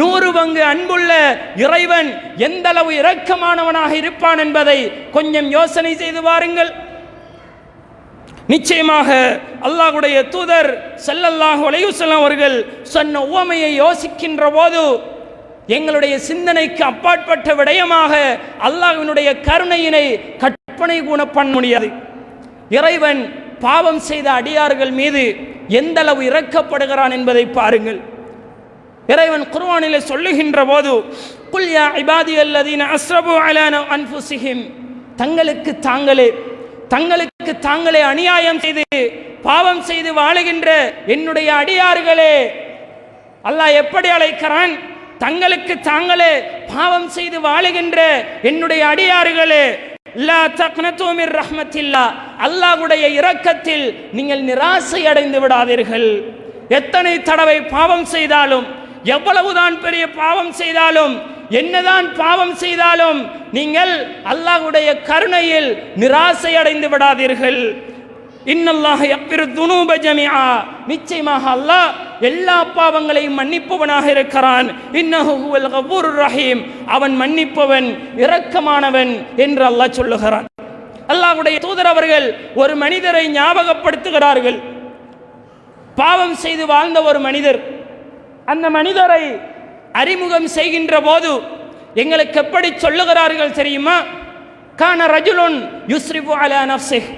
நூறு பங்கு அன்புள்ள இறைவன் எந்த அளவு இரக்கமானவனாக இருப்பான் என்பதை கொஞ்சம் யோசனை செய்து பாருங்கள் நிச்சயமாக அல்லாஹுடைய தூதர் ஸல்லல்லாஹு அலைஹி அவர்கள் சொன்ன உவமையை யோசிக்கின்ற போது எங்களுடைய சிந்தனைக்கு அப்பாற்பட்ட விடயமாக அல்லாஹினுடைய கருணையினை கற்பனை கூட பண்ண முடியாது. இறைவன் பாவம் செய்த அடியார்கள் மீது எந்த அளவு இறக்கப்படுகிறான் என்பதை பாருங்கள். இறைவன் குர்ஆனிலே சொல்லுகின்ற போது குல்யா இபாதி அல்லதீன அஸ்ரபு அலான அன்புசிஹிம் தங்களுக்கு தாங்களே தங்களுக்கு தாங்களே அநியாயம் செய்து பாவம் செய்து வாழுகின்ற என்னுடைய அடியார்களே அல்லாஹ் எப்படி அழைக்கிறான்? தங்களுக்கு தாங்களே பாவம் செய்து வாழுகின்ற என்னுடைய அடியார்களே லா ரஹ்மத்தில்லா. அல்லாஹ்வுடைய இரக்கத்தில் நீங்கள் நிராசை அடைந்து விடாதீர்கள். எத்தனை தடவை பாவம் செய்தாலும் எவ்வளவுதான் பெரிய பாவம் செய்தாலும் என்னதான் பாவம் செய்தாலும் நீங்கள் அல்லாஹ்வுடைய கருணையில் நிராசை அடைந்து விடாதீர்கள். இன்னல்லாஹ் எப்பிரு துனூப ஜமியா நிச்சயமாக அல்லாஹ் எல்லா பாவங்களையும் மன்னிப்பவனாக இருக்கிறான். இன்னஹுவல் கபூர் ரஹீம். அவன் மன்னிப்பவன் இரக்கமானவன் என்று அல்லாஹ் சொல்லுகிறான். அல்லாஹ்வுடைய தூதர் அவர்கள் ஒரு மனிதரை ஞாபகப்படுத்துகிறார்கள். பாவம் செய்து வாழ்ந்த ஒரு மனிதர் அந்த மனிதரை அறிமுகம் செய்கின்ற போது எங்களுக்கு எப்படி சொல்லுகிறார்கள் தெரியுமா? கான ரஜுலுன் யுஸ்ரிபு அலா நஃப்சிஹ்.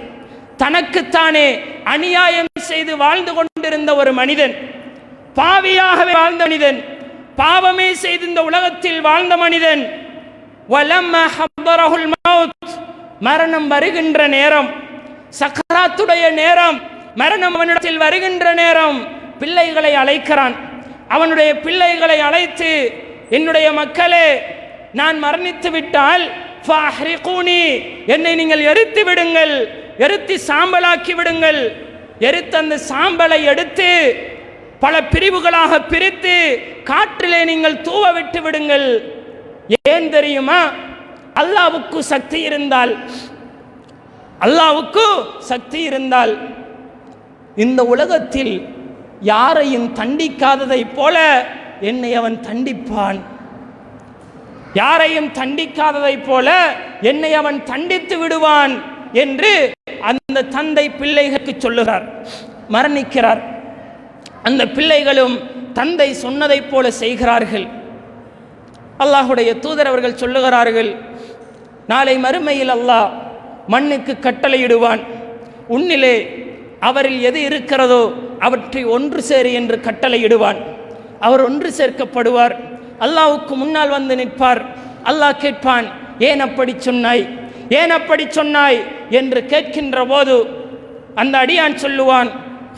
தனக்குத்தானே அநியாயம் செய்து வாழ்ந்து கொண்டிருந்த ஒரு மனிதன் பாவியாகவே வாழ்ந்த மனிதன் பாவமே செய்து இந்த உலகத்தில் வாழ்ந்த மனிதன் மரணம் வருகின்ற நேரம் சக்கராத்துடைய நேரம் மரணம் அவனிடத்தில் வருகின்ற நேரம் பிள்ளைகளை அழைக்கிறான். அவனுடைய பிள்ளைகளை அழைத்து என்னுடைய மக்களே நான் மரணித்து விட்டால் என்னை நீங்கள் எரித்து விடுங்கள் எரித்து சாம்பலாக்கி விடுங்கள். எரித்த அந்த சாம்பலை எடுத்து பல பிரிவுகளாக பிரித்து காற்றிலே நீங்கள் தூவ விட்டு விடுங்கள். ஏன் தெரியுமா? அல்லாவுக்கு சக்தி இருந்தால் அல்லாவுக்கு சக்தி இருந்தால் இந்த உலகத்தில் யாரையும் தண்டிக்காததைப் போல என்னை அவன் தண்டிப்பான். யாரையும் தண்டிக்காததைப் போல என்னை அவன் தண்டித்து விடுவான் என்று அந்த தந்தை பிள்ளைகளுக்கு சொல்லுகிறார். மரணிக்கிறார். அந்த பிள்ளைகளும் தந்தை சொன்னதைப் போல செய்கிறார்கள். அல்லாஹுடைய தூதர் அவர்கள் சொல்லுகிறார்கள் நாளை மறுமையில் அல்லாஹ் மண்ணுக்கு கட்டளையிடுவான். உன்னிலே அவரில் எது இருக்கிறதோ அவற்றை ஒன்று சேரு என்று கட்டளையிடுவான். அவர் ஒன்று சேர்க்கப்படுவார். அல்லாவுக்கு முன்னால் வந்து நிற்பார். அல்லாஹ் கேட்பான் ஏன் அப்படி சொன்னாய்? ஏன் அப்படி சொன்னாய்? என்று கேட்கின்ற போது அந்த அடியான் சொல்லுவான்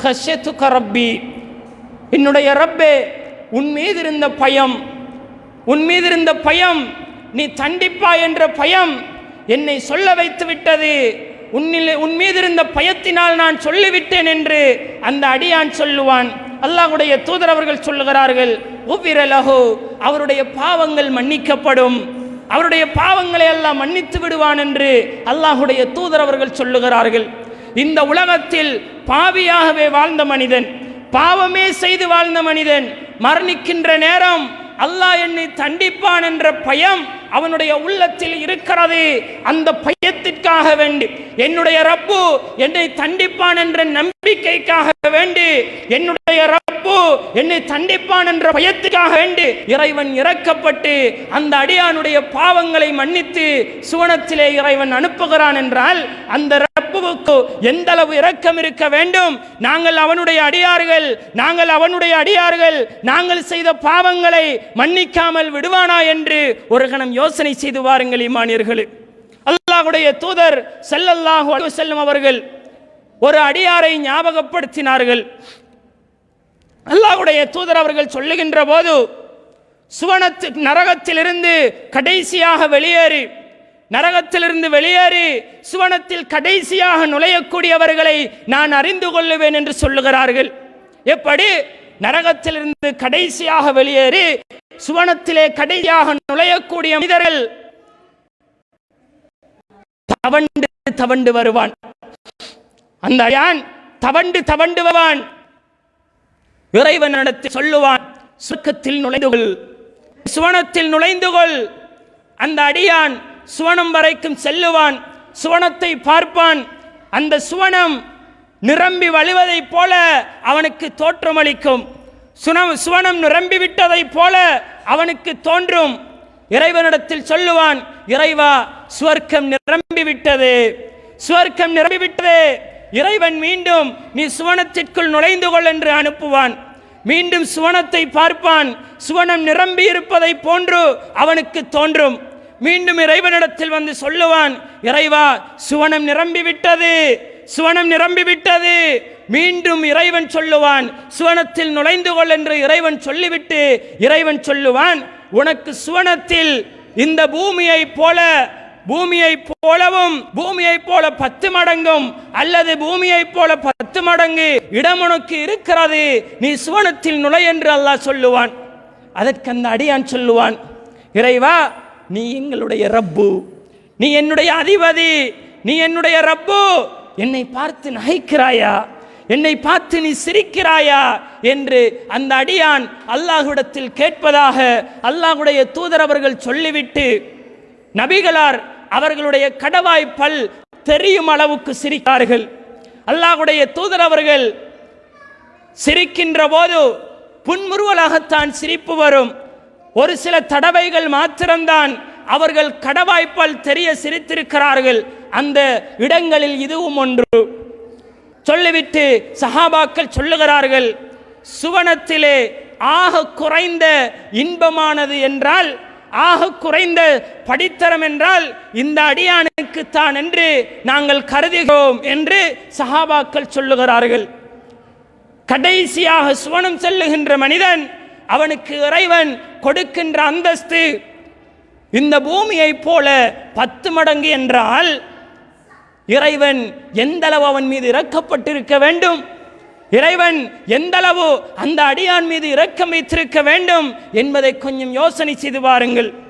ஹஷத்துக ரப்பி என்னுடைய ரப்பே உன் மீது இருந்த பயம் உன் மீது இருந்த பயம் நீ தண்டிப்பா என்ற பயம் என்னை சொல்ல வைத்து விட்டது உன்னில் உன் மீது இருந்த பயத்தினால் நான் சொல்லிவிட்டேன் என்று அந்த அடியான் சொல்லுவான். அல்லாஹுடைய தூதர் அவர்கள் சொல்லுகிறார்கள் உவ்விரலஹு அவருடைய பாவங்கள் மன்னிக்கப்படும் அவருடைய பாவங்களை எல்லாம் மன்னித்து விடுவான் என்று அல்லாஹுடைய தூதர் அவர்கள் சொல்லுகிறார்கள். இந்த உலகத்தில் பாவியாகவே வாழ்ந்த மனிதன் பாவமே செய்து வாழ்ந்த மனிதன் மரணிக்கின்ற நேரம் அல்லாஹ் என்னை தண்டிப்பான் என்ற பயம் அவனுடைய உள்ளத்தில் இருக்கிறது. அந்த நம்பிக்கைக்காக வேண்டி. என்னுடைய ரப்பு என்னை தண்டிப்பான் என்ற நம்பிக்கைக்காக வேண்டி. என்னுடைய ரப்பு என்னை தண்டிப்பான் என்ற பயத்துக்காக வேண்டி இறைவன் இறக்கப்பட்டு அந்த அடியானுடைய பாவங்களை மன்னித்து சுவனத்திலே இறைவன் அனுப்புகிறான் என்றால் அந்த ரப்புவுக்கு எந்த அளவு இரக்கம் இருக்க வேண்டும்? நாங்கள் அவனுடைய அடியார்கள் நாங்கள் அவனுடைய அடியார்கள் நாங்கள் செய்த பாவங்களை மன்னிக்காமல் விடுவானா என்று ஒரு கணம் யோசனை செய்து வாருங்கள் இமானியர்களே. அல்லாஹுடைய தூதர் செல்லல்லாஹு அலைஹி அவர்கள் ஒரு அடியாரை ஞாபகப்படுத்தினார்கள். அல்லாஹுடைய தூதர் அவர்கள் சொல்லுகின்ற போது சுவனத்து நரகத்திலிருந்து கடைசியாக வெளியேறி நரகத்திலிருந்து வெளியேறி சுவனத்தில் கடைசியாக நுழையக்கூடியவர்களை நான் அறிந்து கொள்ளுவேன் என்று சொல்லுகிறார்கள். எப்படி? நரகத்திலிருந்து கடைசியாக வெளியேறி சுவனத்திலே கடைசியாக நுழையக்கூடிய மனிதர்கள் தவண்டு தவண்டு வருவான். அந்த யான் தவண்டு தவண்டு வருவான். நடத்தி சொல்லுவான் சுருக்கத்தில் நுழைந்து கொள். சுவனத்தில் நுழைந்து கொள். அந்த அடியான் சுவனம் வரைக்கும் செல்லுவான் சுவனத்தை பார்ப்பான். அந்த சுவனம் நிரம்பி வழிவதைப் போல அவனுக்கு தோற்றமளிக்கும். சுனம் சுவனம் நிரம்பி விட்டதைப் போல அவனுக்கு தோன்றும். இறைவனிடத்தில் சொல்லுவான் இறைவா சுவர்க்கம் நிரம்பி விட்டது சுவர்க்கம் நிரம்பிவிட்டது. இறைவன் மீண்டும் நீ சுவனத்திற்குள் நுழைந்து கொள் என்று அனுப்புவான். மீண்டும் சுவனத்தை பார்ப்பான். சுவனம் நிரம்பி இருப்பதை போன்று அவனுக்கு தோன்றும். மீண்டும் இறைவனிடத்தில் வந்து சொல்லுவான் இறைவா சுவனம் நிரம்பி விட்டது சுவனம் நிரம்பிவிட்டது. மீண்டும் இறைவன் சொல்லுவான் சுவனத்தில் நுழைந்து கொள் என்று இறைவன் சொல்லிவிட்டு இறைவன் சொல்லுவான் உனக்கு சுவனத்தில் இந்த பூமியை போல பூமியை போலவும் பூமியை போல பத்து மடங்கும் அல்லது பூமியை போல பத்து மடங்கு இடம் உனக்கு இருக்கிறது. நீ சுவனத்தில் நுழை என்று அல்லாஹ் சொல்லுவான். அதற்கு அந்த அடியான் சொல்லுவான் இறைவா நீ எங்களுடைய ரப்பு. நீ என்னுடைய அதிபதி. நீ என்னுடைய ரப்பு. என்னை பார்த்து நகைக்கிறாயா? என்னை பார்த்து நீ சிரிக்கிறாயா என்று அந்த அடியான் அல்லாஹ்விடத்தில் கேட்பதாக அல்லாஹுடைய தூதர் அவர்கள் சொல்லிவிட்டு நபிகளார் அவர்களுடைய கடவாய் பல் தெரியும் அளவுக்கு சிரித்தார்கள். அல்லாஹுடைய தூதர் அவர்கள் சிரிக்கின்ற போது புன்முறுவலாகத்தான் சிரிப்பு வரும். ஒரு சில தடவைகள் மாத்திரம்தான் அவர்கள் கடவாய்ப்பால் தெரிய சிரித்திருக்கிறார்கள். அந்த இடங்களில் இதுவும் ஒன்று. சொல்லிவிட்டு சஹாபாக்கள் சொல்லுகிறார்கள் சுவனத்திலே ஆக குறைந்த இன்பமானது என்றால் ஆக குறைந்த படித்தரம் என்றால் இந்த அடியானுக்கு தான் என்று நாங்கள் கருதுகிறோம் என்று சஹாபாக்கள் சொல்லுகிறார்கள். கடைசியாக சுவனம் செல்லுகின்ற மனிதன் அவனுக்கு இறைவன் கொடுக்கின்ற அந்தஸ்து இந்த பூமியைப் போல பத்து மடங்கு என்றால் இறைவன் எந்தளவு அவன் மீது இறக்கப்பட்டிருக்க வேண்டும்? இறைவன் எந்தளவு அந்த அடியான் மீது இரக்கம் வைத்திருக்க வேண்டும் என்பதை கொஞ்சம் யோசனை செய்து பாருங்கள்.